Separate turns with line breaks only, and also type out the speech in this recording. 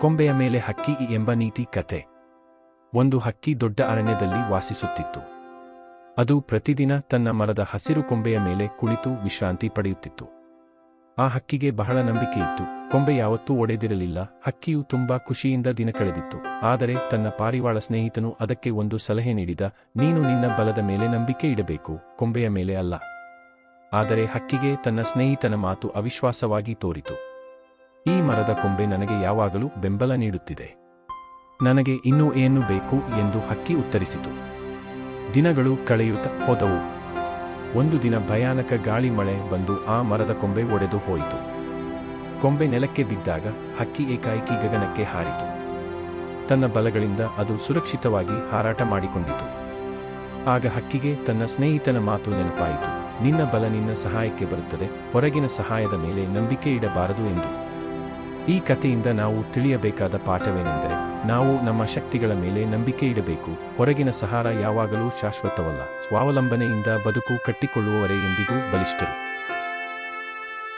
ಕೊಂಬೆಯ ಮೇಲೆ ಹಕ್ಕಿ ಎಂಬ ನೀತಿ ಕತೆ ಒಂದು ಹಕ್ಕಿ ದೊಡ್ಡ ಅರಣ್ಯದಲ್ಲಿ ವಾಸಿಸುತ್ತಿತ್ತು. ಅದು ಪ್ರತಿದಿನ ತನ್ನ ಮರದ ಹಸಿರು ಕೊಂಬೆಯ ಮೇಲೆ ಕುಳಿತು ವಿಶ್ರಾಂತಿ ಪಡೆಯುತ್ತಿತ್ತು. ಆ ಹಕ್ಕಿಗೆ ಬಹಳ ನಂಬಿಕೆ ಇತ್ತು. ಕೊಂಬೆ ಯಾವತ್ತೂ ಒಡೆದಿರಲಿಲ್ಲ. ಹಕ್ಕಿಯು ತುಂಬಾ ಖುಷಿಯಿಂದ ದಿನ ಕಳೆದಿತ್ತು. ಆದರೆ ತನ್ನ ಪಾರಿವಾಳ ಸ್ನೇಹಿತನು ಅದಕ್ಕೆ ಒಂದು ಸಲಹೆ ನೀಡಿದ, ನೀನು ನಿನ್ನ ಬಲದ ಮೇಲೆ ನಂಬಿಕೆ ಇಡಬೇಕು. ಕೊಂಬೆಯ ಮೇಲೆ ಅಲ್ಲ. ಆದರೆ ಹಕ್ಕಿಗೆ ತನ್ನ ಸ್ನೇಹಿತನ ಮಾತು ಅವಿಶ್ವಾಸವಾಗಿ ತೋರಿತು. ಈ ಮರದ ಕೊಂಬೆ ನನಗೆ ಯಾವಾಗಲೂ ಬೆಂಬಲ ನೀಡುತ್ತಿದೆ. ನನಗೆ ಇನ್ನೂ ಏನು ಬೇಕು ಎಂದು ಹಕ್ಕಿ ಉತ್ತರಿಸಿತು. ದಿನಗಳು ಕಳೆಯುತ್ತ ಹೋದವು. ಒಂದು ದಿನ ಭಯಾನಕ ಗಾಳಿ ಮಳೆ ಬಂದು ಆ ಮರದ ಕೊಂಬೆ ಒಡೆದು ಹೋಯಿತು. ಕೊಂಬೆ ನೆಲಕ್ಕೆ ಬಿದ್ದಾಗ ಹಕ್ಕಿ ಏಕಾಏಕಿ ಗಗನಕ್ಕೆ ಹಾರಿತು. ತನ್ನ ಬಲಗಳಿಂದ ಅದು ಸುರಕ್ಷಿತವಾಗಿ ಹಾರಾಟ ಮಾಡಿಕೊಂಡಿತು. ಆಗ ಹಕ್ಕಿಗೆ ತನ್ನ ಸ್ನೇಹಿತನ ಮಾತು ನೆನಪಾಯಿತು. ನಿನ್ನ ಬಲ ನಿನ್ನ ಸಹಾಯಕ್ಕೆ ಬರುತ್ತದೆ. ಹೊರಗಿನ ಸಹಾಯದ ಮೇಲೆ ನಂಬಿಕೆ ಇಡಬಾರದು ಎಂದು. ಈ ಕಥೆಯಿಂದ ನಾವು ತಿಳಿಯಬೇಕಾದ ಪಾಠವೇನೆಂದರೆ, ನಾವು ನಮ್ಮ ಶಕ್ತಿಗಳ ಮೇಲೆ ನಂಬಿಕೆ ಇಡಬೇಕು. ಹೊರಗಿನ ಸಹಾರ ಯಾವಾಗಲೂ ಶಾಶ್ವತವಲ್ಲ. ಸ್ವಾವಲಂಬನೆಯಿಂದ ಬದುಕು ಕಟ್ಟಿಕೊಳ್ಳುವವರೇ ಎಂದಿಗೂ ಬಲಿಷ್ಠರು.